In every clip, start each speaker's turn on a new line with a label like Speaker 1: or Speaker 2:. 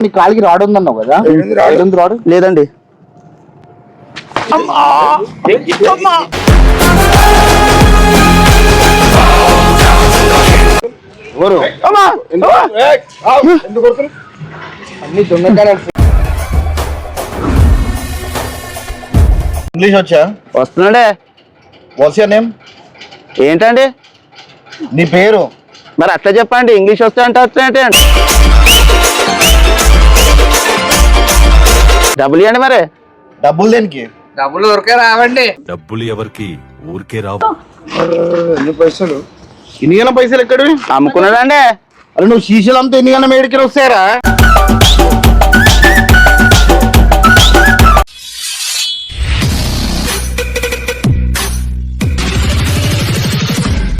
Speaker 1: నీ కాలికి రాడు ఉందన్నావు కదా?
Speaker 2: ఏడుంది రాడు?
Speaker 3: లేదండి.
Speaker 1: ఎవరు? అన్ని
Speaker 2: ఇంగ్లీష్ వచ్చా?
Speaker 3: వస్తున్నాడే.
Speaker 2: వాట్స్ యువర్ నేమ్
Speaker 3: ఏంటండి?
Speaker 2: నీ పేరు?
Speaker 3: మరి అట్లా చెప్పండి. ఇంగ్లీష్ వస్తే అంటే వస్తాయంటే డబ్బులు ఇవ్వండి మరి.
Speaker 2: డబ్బులు దేనికి?
Speaker 4: డబ్బులు దొరికే రావండి.
Speaker 5: డబ్బులు ఎవరికి? ఊరికే రావు.
Speaker 2: ఎన్ని పైసలు?
Speaker 1: ఇన్ని పైసలు ఎక్కడ
Speaker 3: అమ్ముకున్నాడండి.
Speaker 1: అరే నువ్వు శీషలు అంతా ఎన్ని మేడికి వస్తాయరా?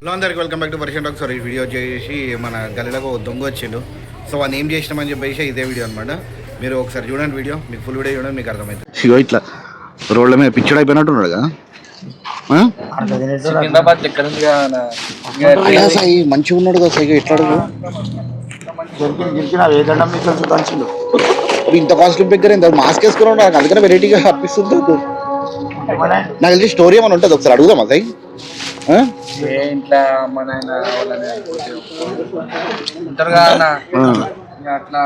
Speaker 6: హలో అందరికి welcome back to version talk. Sorry video చేసి మన గల్లీలో దొంగ వచ్చిండు. సో వాడిని ఏం చేసినామని చెప్పేసి ఇదే వీడియో అనమాట మీరు ఒకసారి చూడండి వీడియో మీకు ఫుల్ వీడియో చూడండి మీకు అర్థమవుతుంది
Speaker 1: ఇగో ఇట్లా రోడ్ల మీద పిచ్చడు అయిపోయినట్టున్నాడు కదా మంచిగా ఉన్నాడు కదా అడుగు. అరే ఇంత కాస్ట్లీ దగ్గర ఇంత మాస్క్ వేసుకుని నాకు అందుకనే వెరైటీగా అనిపిస్తుంది నాకు. నాకు తెలిసి స్టోరీ ఏమైనా ఉంటుంది ఒకసారి అడుగుదామా సాయి? ఆ?
Speaker 4: ఏ ఇంట్లో అమ్మ నాయన వాళ్ళని ఉంటారు కదా అట్లా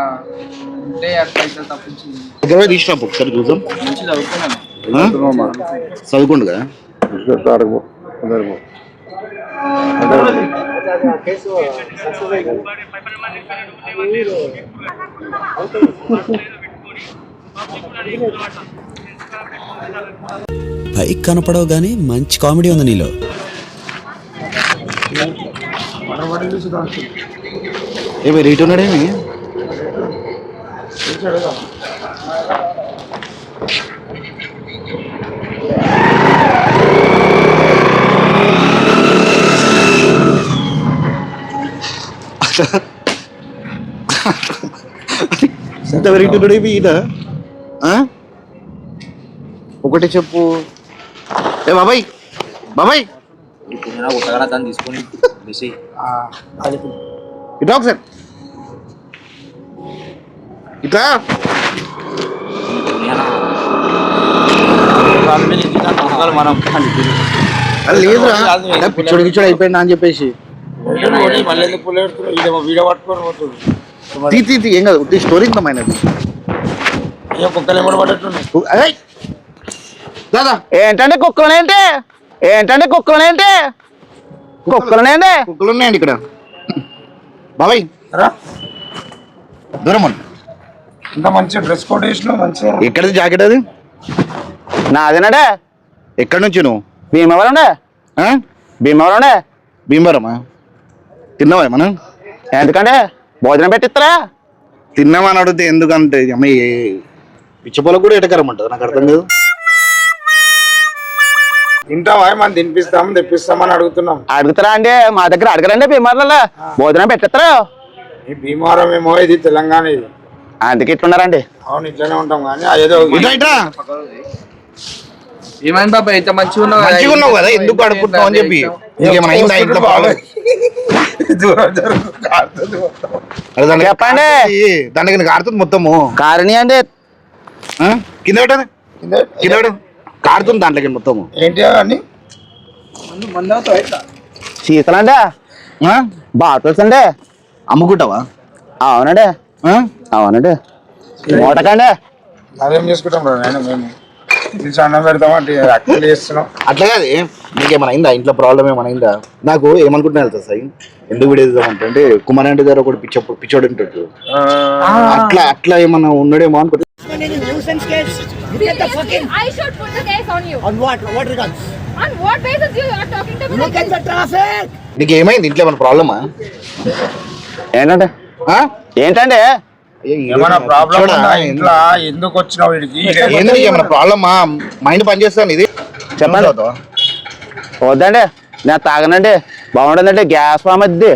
Speaker 4: ఉంటే అట్లా ఇట్లా తప్పించింది
Speaker 1: దగ్గర పోయి తీసినప్పుడు ఒకసారి చూద్దాం.
Speaker 4: మంచి చదువుకున్నాను.
Speaker 1: ఆ? చదువుకోండు కదా.
Speaker 7: పైకి కనపడవు గానీ మంచి కామెడీ ఉంది నీలో.
Speaker 1: ఏమి రేట్ ఉన్నాడేమి? ఎంత రేట్ ఉన్నాడేమి ఈయన ఆ? ఒకటి చెప్పు ఏ బాబాయ్ బాబాయ్
Speaker 8: దాన్ని తీసుకొని మెసేజ్
Speaker 1: ఇట్లా ఒకసారి అది లేదురా. పిచ్చోడు గిచ్చోడు అయిపోయిందా అని చెప్పేసి. తీ తీ తీ ఏం కాదు ఉట్టి స్టోరీ ఏయ్! దాదా.
Speaker 3: ఏంటండి కుక్కలనేంటి? ఏంటండి కుక్కలనేంటి? కుక్కలనేంటి?
Speaker 1: కుక్కలు ఉన్నాయండి ఇక్కడ. బాబాయ్. దూరం.
Speaker 2: ఇంత మంచి డ్రెస్ కోడ్ మంచిగా
Speaker 1: ఎక్కడిది జాకెట్ అది?
Speaker 3: నాదేనండే?
Speaker 1: ఎక్కడి నుంచి నువ్వు?
Speaker 3: భీమవరండే?
Speaker 1: ఆ?
Speaker 3: భీమవరండే?
Speaker 1: భీమవరమా? తిన్నావా మనం
Speaker 3: ఎందుకంటే భోజనం పెట్టిస్తారా
Speaker 1: తిన్నామని అడిగితే ఎందుకంటే? అమ్మ పిచ్చపోలకు కూడా ఎటకరమంటుంది నాకు అర్థం కాదు.
Speaker 2: తింటావా? మనం తినిపిస్తాం తెప్పిస్తామని అడుగుతున్నాం.
Speaker 3: అడుగుతారా అండి మా దగ్గర అడగరండి భీమవరంలో. భోజనం పెట్టిస్తారా
Speaker 2: ఈ భీమవరం ఏమో ఇది తెలంగాణ ఇది.
Speaker 3: అందుకే ఇట్లున్నారండి.
Speaker 2: అవును ఇట్లనే ఉంటాం కానీ
Speaker 4: ఏమైంది బాబా? ఇంత మంచిగా ఉన్నావు?
Speaker 1: మంచిగా ఉన్నావు కదా ఎందుకు అడుగుతున్నావు అని చెప్పి. ఇంట్లో
Speaker 3: చెప్పండి.
Speaker 1: దానికి నీకు కారుతుంది మొత్తము.
Speaker 3: కారణి అండి?
Speaker 1: కింద పెట్టదు
Speaker 2: కింద
Speaker 1: కింద పెట్టదు కారుతుంది దాంట్లోకి మొత్తము.
Speaker 2: ఏంటి?
Speaker 3: బాటిల్స్ అండి.
Speaker 1: అమ్ముకుంటావా?
Speaker 3: అవునండి? అవునండి మూటకండి
Speaker 2: అదేం చేసుకుంటాం మేము. పిలిచి అన్నం పెడతామంటే యాక్చువల్లీ చేస్తున్నాం.
Speaker 1: అట్లా కాదు నీకేమైనా అయిందా? ఇంట్లో ప్రాబ్లం ఏమైనా అయిందా? నాకు ఏమనుకుంటున్నా వెళ్తా సాయి? ఎందుకు వీడియో అంటే కుమార్ అంటే దగ్గర ఒకటి పిచ్చ పిచ్చోడు ఉంటాడు. అట్లా అట్లా ఏమన్నా ఉన్నాడేమో అనుకుంటా
Speaker 9: I should put the case on you. On what? What regards? On what basis you are talking to me? Look at the traffic.
Speaker 1: నీకు ఏమైంది ఇంట్లో ఏమైనా ప్రాబ్లమా
Speaker 3: ఏంటంటే? ఏంటండి?
Speaker 2: ఏమైనా ప్రాబ్లం
Speaker 1: పిచ్చోడా?
Speaker 2: ఉందా? ఇంట్లో ఎందుకు వచ్చినావు వీడికి?
Speaker 1: ఏమైనా ప్రాబ్లమా మైండ్ పనిచేస్తాను ఇది.
Speaker 3: చెప్పండి. వద్దండి. నేను తాగనండి. బాగుంటుందండి. గ్యాస్ ఫామ్ అది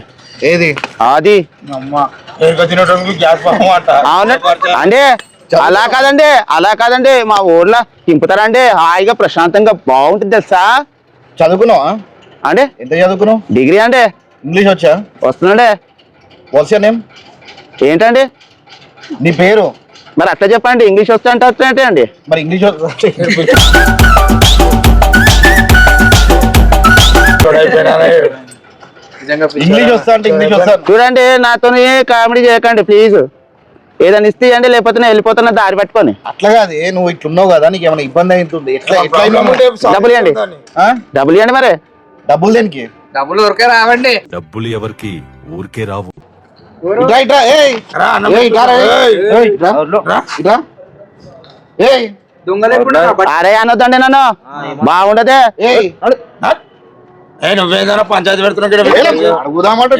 Speaker 1: ఏది?
Speaker 3: అది
Speaker 2: అమ్మ ఏక తినడానికి గ్యాస్ ఫామ్ అంట.
Speaker 3: అంటే అలా కాదండి. అలా కాదండి. మా ఊర్లో తింపుతారండి హాయిగా ప్రశాంతంగా బాగుంటుంది తెలుసా?
Speaker 1: చదువుకున్నావా?
Speaker 3: అండి.
Speaker 1: ఎంత చదువుకున్నావు?
Speaker 3: డిగ్రీ అండి.
Speaker 1: ఇంగ్లీష్ వచ్చా?
Speaker 3: వస్తుందండి.
Speaker 1: వాట్స్ నేమ్
Speaker 3: ఏంటండి?
Speaker 1: నీ పేరు?
Speaker 3: మరి అట్లా చెప్పండి ఇంగ్లీష్ వస్తే అంటే వస్తే అండి.
Speaker 1: మరి ఇంగ్లీష్
Speaker 4: నిజంగా
Speaker 1: ఇంగ్లీష్ వస్తా అంటే ఇంగ్లీష్ వస్తా.
Speaker 3: చూడండి నాతో కామెడీ చేయకండి ప్లీజ్ ఏదైనా ఇస్తే ఇవ్వండి లేకపోతే నేను వెళ్ళిపోతున్నా దారి పట్టుకొని.
Speaker 1: అట్లా కాదు ఏ నువ్వు ఇట్లున్నావు కదా నీకు ఏమైనా ఇబ్బంది అవుతుంది
Speaker 3: డబ్బులు ఇవ్వండి? డబ్బులు ఇవ్వండి మరి.
Speaker 1: డబ్బులు దేనికి?
Speaker 4: డబ్బులు దొరికే రావండి.
Speaker 5: డబ్బులు ఎవరికి? ఊరికే రావు.
Speaker 3: అరే అనొద్దండి నన్ను. బాగుండదే.
Speaker 1: ఏయ్.
Speaker 2: ఏ నువ్వేదైనా పంచాయతీ పెడుతున్నావు.
Speaker 1: అడుగుదామంటే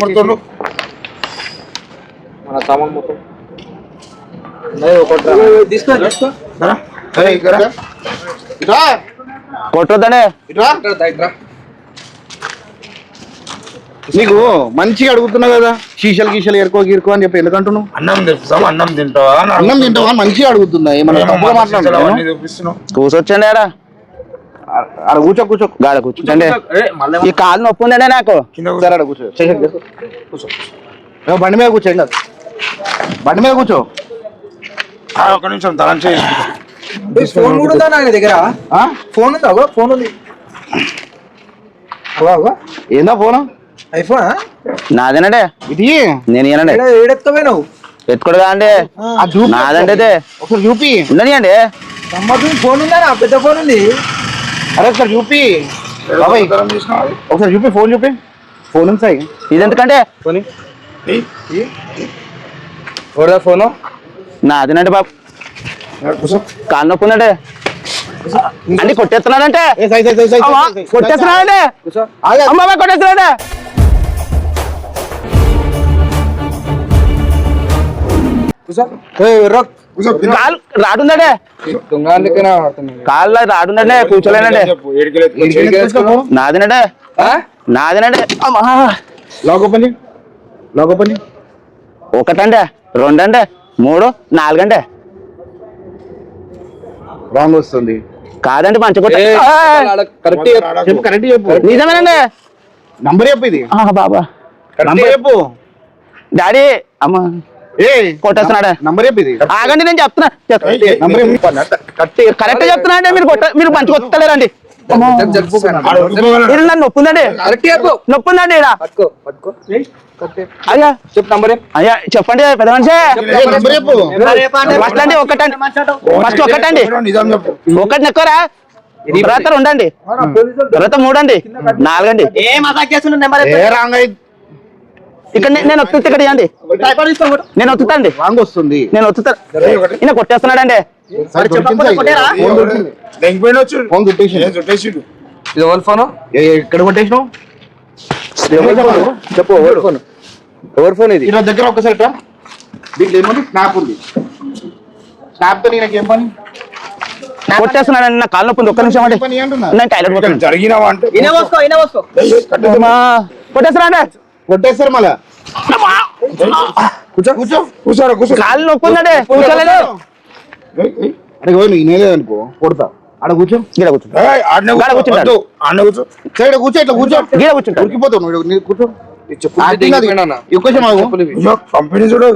Speaker 2: ముడుతుండు
Speaker 4: మన సామాన్ మొత్తం. తీసుకో.
Speaker 1: ఇట్రా. ఇట్రా.
Speaker 4: దగ్గర
Speaker 1: నీకు మంచిగా అడుగుతున్నా కదా శీషలు గీషలు ఎరుకో గీరుకో అని చెప్పి ఎందుకంటున్నావు?
Speaker 2: అన్నం తిప్పుతాం అన్నం తింటావా అని
Speaker 1: అన్నం. తింటావా మంచిగా అడుగుతున్నా ఏమన్నా
Speaker 2: ఏమో
Speaker 1: తప్పుగా మాట్లాడుతున్నావు?
Speaker 3: కూర్చొచ్చండి ఆడ.
Speaker 1: అక్కడ కూర్చో కూర్చో.
Speaker 3: గాడ కూర్చోండి ఈ కాలు నొప్పి ఉందండి నాకు.
Speaker 1: సరే అక్కడ కూర్చో. బండి మీద కూర్చో. ఏం కాదు బండి మీద కూర్చో.
Speaker 2: ఆ, ఒక్క నిమిషం తలం
Speaker 4: ఫోన్ కూడా ఉందా నా దగ్గర?
Speaker 1: ఆ?
Speaker 4: ఫోన్ ఉందా ఫోన్ ఉంది.
Speaker 1: ఏందా ఫోన్?
Speaker 4: ఐఫోన్?
Speaker 3: నాదేనండి?
Speaker 1: ఇది?
Speaker 3: నేను ఎత్తుకోడు కాదండి
Speaker 1: ఆ చూపి
Speaker 3: నాదండి అదే
Speaker 1: ఒకసారి చూపి
Speaker 3: ఉండనియండి
Speaker 4: సంబంధం ఫోన్ ఉందా? నా పెద్ద ఫోన్ ఉంది.
Speaker 1: అరే ఒకసారి చూపి బాబాయ్? ఒకసారి చూపి ఫోన్ చూపి ఫోన్ ఉంది సాయి.
Speaker 3: ఇది ఎందుకంటే
Speaker 2: ఏయ్,
Speaker 4: ఎవరిదా ఫోను?
Speaker 3: నాదేనండి బాబు. కాలు నొప్పి ఉందండి. అన్ని కొట్టేస్తున్నాడంటే. కొట్టేస్తున్నాడంటే? రాడుందండి కాళ్ళు రాడుందండి కూర్చోలేనండి. నాదేనండి. నాదేనండి. అమ్మా.
Speaker 1: లాక్ ఓపెన్ చేయి లాక్ ఓపెన్ చేయి
Speaker 3: ఒకటండి రెండండి మూడు నాలుగండి.
Speaker 1: రాంగ్ వస్తుంది.
Speaker 3: కాదండి మంచి కొట్ట.
Speaker 4: కరెక్ట్
Speaker 1: చెప్పు కరెక్ట్ చెప్పు.
Speaker 3: నిజమేనండి.
Speaker 1: నంబర్ చెప్పు ఇది.
Speaker 3: ఆ, బాబా.
Speaker 1: నంబర్ చెప్పు.
Speaker 3: డాడీ అమ్మ. కొట్టేస్తున్నాడా.
Speaker 1: నంబర్
Speaker 3: ఆగండి నేను చెప్తున్నా.
Speaker 1: నంబర్
Speaker 3: కరెక్ట్ చెప్తున్నా అంటే మీరు కొట్ట మీరు మంచి కొట్టలేరండి. నొప్పి ఉందండి నొప్పి ఉందండి అయ్యా.
Speaker 4: చెప్పు నంబర్
Speaker 3: అయ్యా చెప్పండి పెద్ద మనిషి.
Speaker 1: నంబర్
Speaker 3: ఫస్ట్ అండి ఒకటండి. ఫస్ట్ ఒకటండి. ఒకటి నెక్కరా? తర్వాత రెండండి. తర్వాత మూడండి. నాలుగండి.
Speaker 1: ఏ రాంగ్ అయి
Speaker 3: ఇక్కడ నేను ఒత్తుతా ఇక్కడ ఇవ్వండి నేను ఒత్తుతాండి
Speaker 1: రాంగ్ వస్తుంది
Speaker 3: నేను ఒత్తుతా ఈయన కొట్టేస్తున్నాడండి.
Speaker 1: సాయి. ఫోన్
Speaker 4: ఇది ఎవరి
Speaker 1: ఎక్కడ కొట్టేసినావు?
Speaker 4: చెప్పు. ఎవరి ఫోన్? ఎవరి ఫోన్ ఇది?
Speaker 1: ఈరోజు దగ్గర ఒక్కసారి రా. దీంట్లో ఏమని స్నాప్ ఉంది. స్నాప్తో నేను ఏం పని?
Speaker 3: కొట్టేస్తున్నాడండి నా కాళ్ళ నొప్పి. ఒక్క నిమిషం అండి నేను టైలర్
Speaker 2: కట్టు.
Speaker 3: కొట్టేస్తున్నాడే
Speaker 1: కొట్టేస్తారు మళ్ళా. కూర్చో. కూర్చో.
Speaker 2: కూర్చోరా కూర్చో.
Speaker 3: కాళ్ళు కూర్చోలేదు.
Speaker 1: అరే పోయి వినేలేదు అనుకో కొడతా. ఆడ కూర్చో.
Speaker 3: గీడ కూర్చో. గాడ
Speaker 2: కూర్చో.
Speaker 1: సైడ్ ఇట్లా కూర్చో.
Speaker 3: గీడ కూర్చుంటాడు.
Speaker 1: ఉరికిపోతావు నువ్వు కూర్చో.
Speaker 2: కంపెనీ చూడు.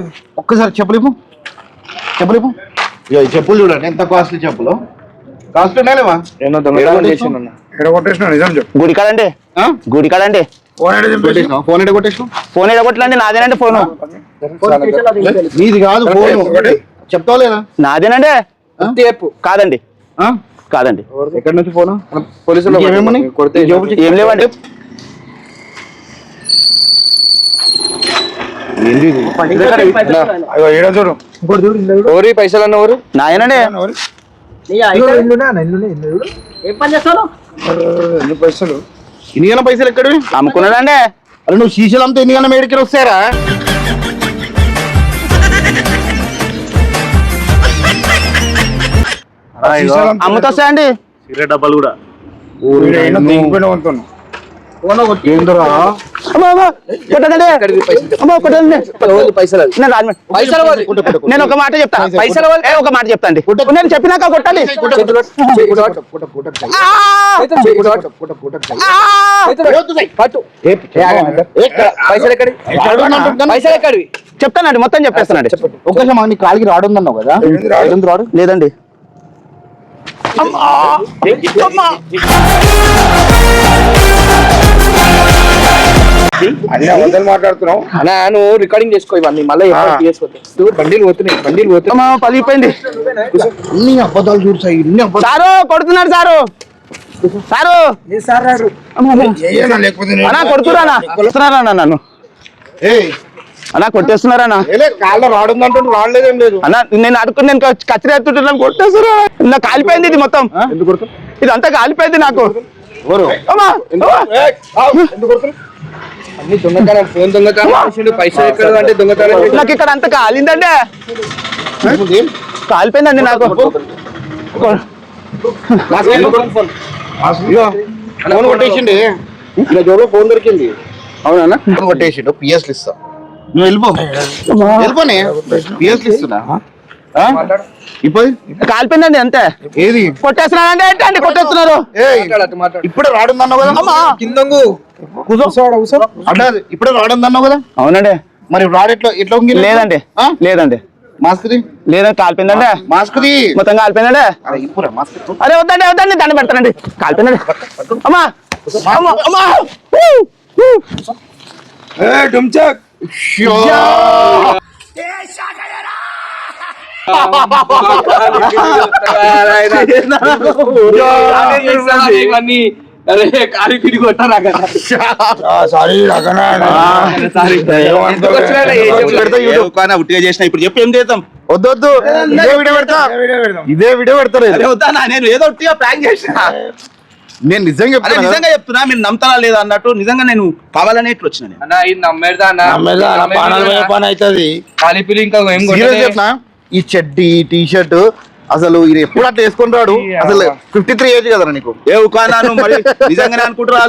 Speaker 1: ఒక్కసారి చెప్పులు చెప్పులు ఇగో ఈ చెప్పులు చూడండి ఎంత కాస్ట్లీ చెప్పులు. కాస్ట్ లేవా
Speaker 4: ఎన్నో దొంగతనం చేసిండు
Speaker 2: ఎక్కడ కొట్టేసిన నిజం చెప్పు.
Speaker 3: గుడి కాడండి గుడి కాడండి
Speaker 2: ఫోన్
Speaker 1: ఫోన్
Speaker 3: ఎడగొట్టలండి నాదేనండి ఫోను
Speaker 1: నీది కాదు ఫోన్
Speaker 2: ఒకటి.
Speaker 1: చెప్తావు లేదా
Speaker 3: నాదేనండి కాదండి.
Speaker 1: ఆ?
Speaker 3: కాదండి.
Speaker 1: ఎక్కడి నుంచి ఫోన్
Speaker 4: పోలీసులు
Speaker 3: ఏం లేవండి.
Speaker 4: పైసలు అన్న
Speaker 3: నాయనండి
Speaker 2: పైసలు?
Speaker 1: ఇన్ని గల పైసలు ఎక్కడివి?
Speaker 3: అమ్ముకున్నాడండి.
Speaker 1: అరే నువ్వు శీశలు అమ్మితే ఎన్ని గల మేడికి వస్తారా
Speaker 2: అంతా
Speaker 3: అమ్ముతొస్తాయండి
Speaker 1: సిగరెట్ డబ్బాలు కూడా.
Speaker 2: ఈడ
Speaker 3: నేను ఒక మాట చెప్తా. పైసలు ఒక మాట చెప్తా అండి. నేను చెప్పినాక కొట్టాలి. చెప్తానండి మొత్తం చెప్పేస్తానండి.
Speaker 1: ఒక్కసారి నీ కాలికి రాడుందన్నావు కదా? రాడు?
Speaker 3: లేదండి. అమ్మా! అమ్మా!
Speaker 2: అన్ని మాట్లాడుతున్నావు.
Speaker 4: అన్నా నువ్వు రికార్డింగ్ చేసుకో ఇవన్నీ మళ్ళీ చేసుకోవచ్చు బండిలు పోతున్నాయి బండిలు పోతున్నాయి.
Speaker 3: పలిగిపోయింది
Speaker 1: ఇన్ని అబద్ధాలు చూడు సాయి ఇన్ని అబద్ధాలు.
Speaker 3: సారు కొడుతున్నాడు సారు. సారు. అన్నా కొడుతున్నారా కొడుతున్నారా? నన్ను?
Speaker 1: ఏయ్.
Speaker 3: అన్నా కొట్టేస్తున్నారా
Speaker 1: ఏలే కాళ్ళ రాడుందంటే రాడలేదేం లేదు.
Speaker 3: అన్న నేను అడుకుని నేను కచ్చిరి ఎత్తుంటున్నాను కొట్టేస్తారా నా కాలిపోయింది ఇది మొత్తం. ఇదంతా కాలిపోయింది నాకు.
Speaker 1: ఎవరు?
Speaker 3: అమ్మా! అమ్మా.
Speaker 1: ఎందుకు కొడుతుంది
Speaker 4: అన్ని దొంగతనం ఫోన్ దొంగతనం చేసిండు పైసలు ఎక్కడ అంటే దొంగతనం చేసిండు.
Speaker 3: నాకు ఇక్కడ అంతా కాలిందండి. కాలిపోయిందండి నాకు.
Speaker 1: ఫోన్. కొట్టేసిండి. ఇలా జోబులో ఫోన్ దొరికింది.
Speaker 3: అవునా
Speaker 1: ఫోన్ కొట్టేసిండు. పిఎస్లు ఇస్తా. నువ్వు వెళ్ళిపో. వెళ్ళిపోనే. పిఎస్లు ఇస్తున్నా? ఇప్పుడు?
Speaker 3: కాలిపోయిందండి అంతే.
Speaker 1: ఏది?
Speaker 3: కొట్టేస్తున్నారు?
Speaker 1: ఏయ్,
Speaker 4: మాట్లాడు, అటు మాట్లాడు.
Speaker 1: ఇప్పుడే రాడుందన్నావు కదా?
Speaker 3: అమ్మా!
Speaker 4: కిందంగు.
Speaker 1: అంటే ఇప్పుడే రాడుందన్నావు కదా?
Speaker 3: అవునండి.
Speaker 1: మరి రాడు ఎట్లా ఎట్లా?
Speaker 3: లేదండి.
Speaker 1: ఆ?
Speaker 3: లేదండి.
Speaker 1: మాస్క్ ది
Speaker 3: లేదండి కాలిపోయిందండి
Speaker 1: మాస్క్ ది
Speaker 3: మొత్తం కాలిపోయిందండి
Speaker 1: అరే
Speaker 3: వద్దండి వద్దండి దండ పెడతానండి. కాలిపోయిందండి అమ్మా! అమ్మా! అమ్మా
Speaker 4: ఇవన్నీ అరే కాలి పిడి కొట్టారా
Speaker 2: సారీ
Speaker 3: ఉట్టిగా చేసిన ఇప్పుడు చెప్పి ఏం చేద్దాం
Speaker 1: వద్దు వద్దు ఇదే వీడియో పెడతా ఇదే వీడియో పెడతారు
Speaker 3: అరే వద్దా నేను ఏదో ఉట్టిగా ప్లాన్ చేసిన
Speaker 1: నేను నిజంగా
Speaker 3: అరే
Speaker 1: చెప్తాను
Speaker 3: నిజంగా చెప్తున్నా మీరు నమ్ముతారా లేదా అన్నట్టు నిజంగా నేను కావాలనే ఇట్లా వచ్చిన
Speaker 4: నమ్మేదా అన్న.
Speaker 2: పానాలు పని అవుతుంది.
Speaker 4: కాలి పిడి ఇంకా ఏం.
Speaker 1: చెప్తున్నా ఈ చెడ్డి టీ షర్ట్ అసలు ఇది ఎప్పుడు అట్లా వేసుకొని రాడు? అసలు ఫిఫ్టీ త్రీ ఏజ్ కదా నీకు?
Speaker 3: ఏ ఉకానా నిజంగానే అనుకుంటారా